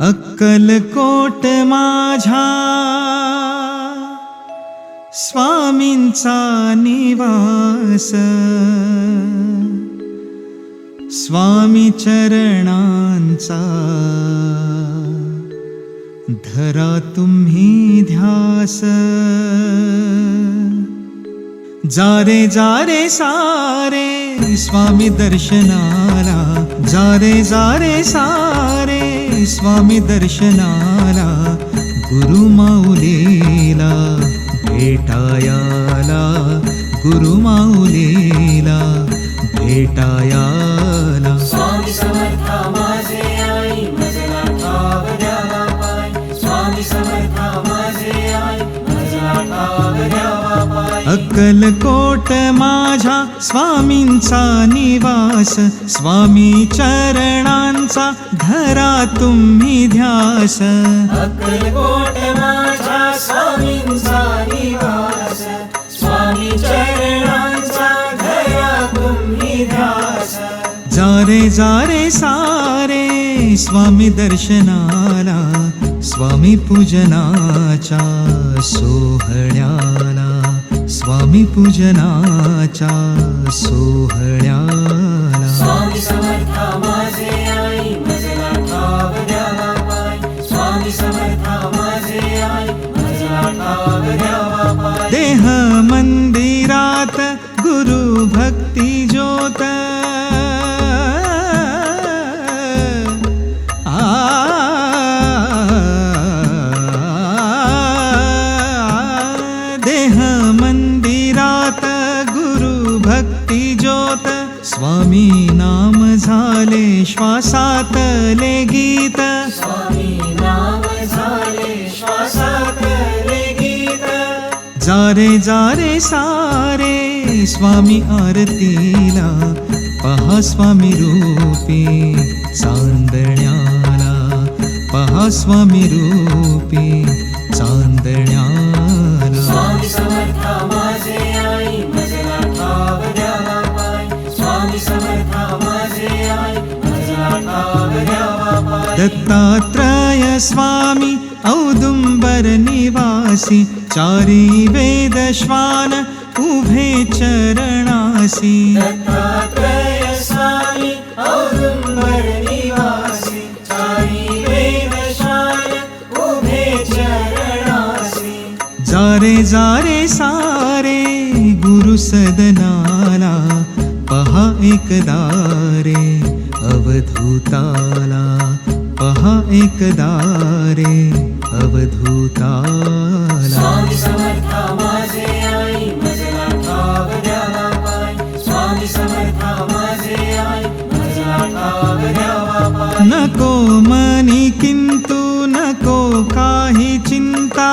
अक्कलकोट माझ्या स्वामींचा निवास. स्वामी चरणांचा. धरा तुम्ही ध्यास. जारे जारे सारे स्वामी दर्शनाला. जारे जारे सारे स्वामी दर्शनाला गुरु भेटायाला गुरु माौलीलाटाया अक्कलकोट माझ्या स्वामींचा निवास स्वामी चरणांचा धरा तुम्ही ध्यास. अक्कलकोट माझ्या स्वामींचा निवास स्वामी चरणांचा घरा तुम्ही ध्यास. जारे जारे सारे स्वामी दर्शनाला स्वामी पूजनाच्या सोहळ्याला. स्वामी पूजनाच्या सोहळ्याला. स्वामी नाम झाले श्वासातले गीत. स्वामी नाम झाले श्वासातले गीत. जारे जारे सारे स्वामी आरतीला. पहा स्वामी रूपी चांदण्याला. पहा स्वामी रूपी चांदण्याला. दत्तात्रय स्वामी औदुंबर निवासी चारी वेद श्वान उभे चरणासी। दत्तात्रय स्वामी औदुंबर निवासी चारी वेदशान उभे चरणासी। जारे जारे सारे गुरु सदनाला पहा एकदारे अवधूताला पहा एकदारे अवधूताला. स्वामी समर्था माझे आई मजला ठाव द्यावा पाय. स्वामी समर्था माझे आई मजला ठाव द्यावा पाय. नको मनी किंतु नको काही चिंता.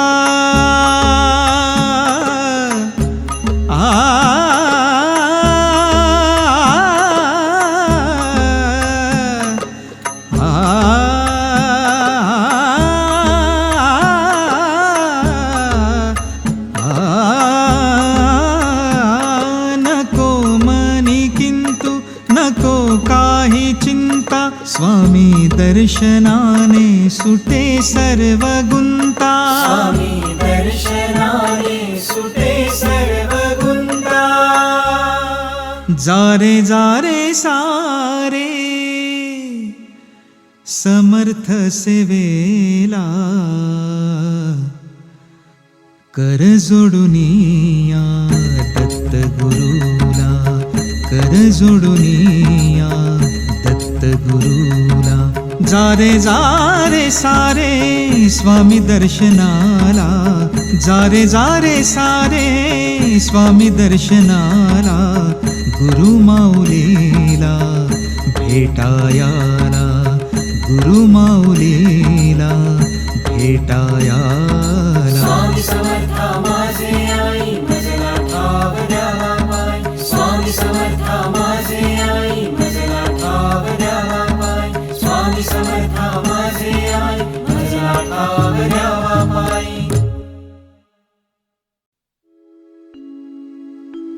स्वामी दर्शनाने सुटे सर्व गुंता स्वामी दर्शनाने सुटे सर्व गुंता जारे जारे सारे। समर्थ सेवेला। कर जोडुनिया दत्त गुरुला। कर दत्त गुरुला. जारे जारे सारे स्वामी दर्शनाला. जारे जारे सारे स्वामी दर्शनाला. गुरु माऊलीला भेटायाला. गुरु माऊलीला भेटायाला.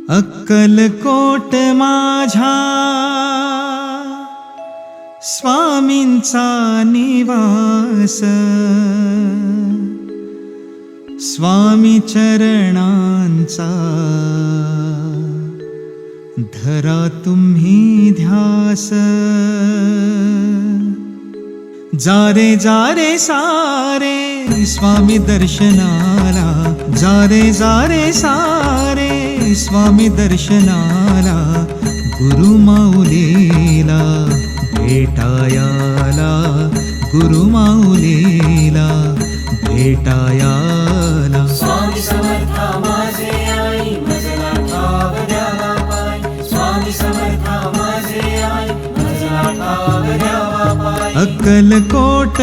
अक्कलकोट माझ्या स्वामींचा निवास. स्वामी चरणांचा. धरा तुम्ही ध्यास. जारे जारे सारे स्वामी दर्शनाला. जारे जारे सारे स्वामी दर्शनाला गुरु माऊलीला भेटायाला गुरु माऊलीला भेटायाला। स्वामी समर्था माझे आई मजला ठाव द्यावा पाय. स्वामी समर्था माझे आई मजला ठाव द्यावा पाय. अक्कलकोट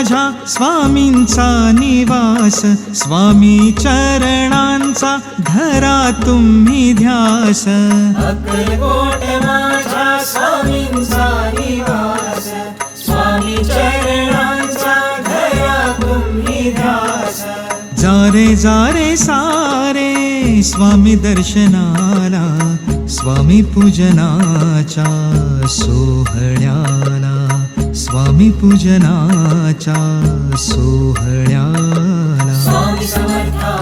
माझ्या स्वामींचा निवास स्वामी चरणांचा धरा तुम्ही ध्यास. अक्कलकोट माझ्या स्वामींचा निवास स्वामी चरणांचा घरा तुम्ही ध्यास. जारे जारे सारे स्वामी दर्शनाला स्वामी पूजनाच्या सोहळ्याला. स्वामी पूजनाच्या सोहळ्याला. स्वामी समर्था.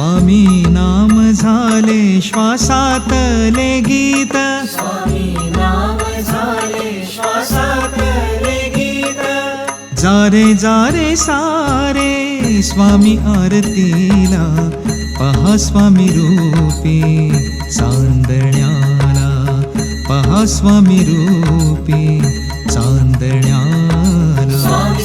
स्वामी नाम झाले श्वासातले गीत. स्वामी नाम झाले श्वासातले गीत. जारे जारे सारे स्वामी आरतीला. पहा स्वामी रूपी चांदण्याला. पहा स्वामी रूपी चांदण्याला. स्वामी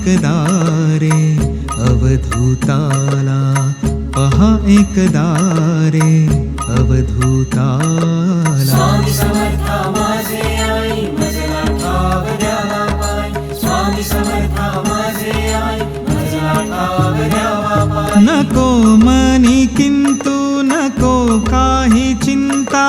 एकदारे अवधूताला पहा एकदारे अवधूताला. नको मनी किंतु नको काही चिंता.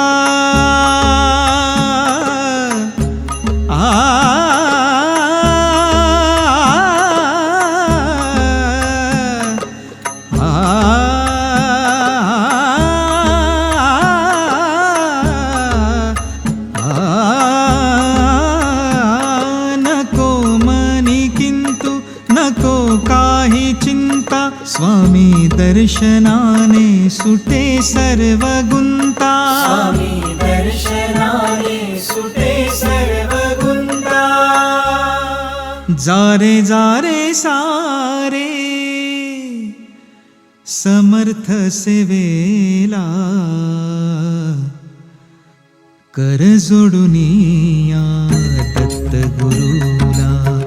स्वामी दर्शनाने सुटे सर्व गुंता स्वामी दर्शनाने सुटे सर्व गुंता जारे जारे सारे। समर्थ सेवेला। कर जोडुनिया दत्त गुरुला।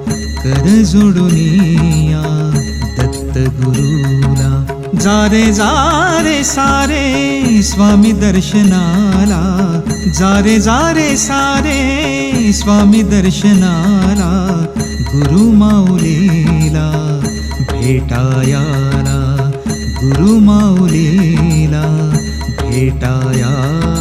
कर जोडुनिया गुरुला. जारे जारे सारे स्वामी दर्शनाला. जारे जारे सारे स्वामी दर्शनाला. गुरु माऊलीला भेटायाला. गुरु माऊलीला भेटायाला.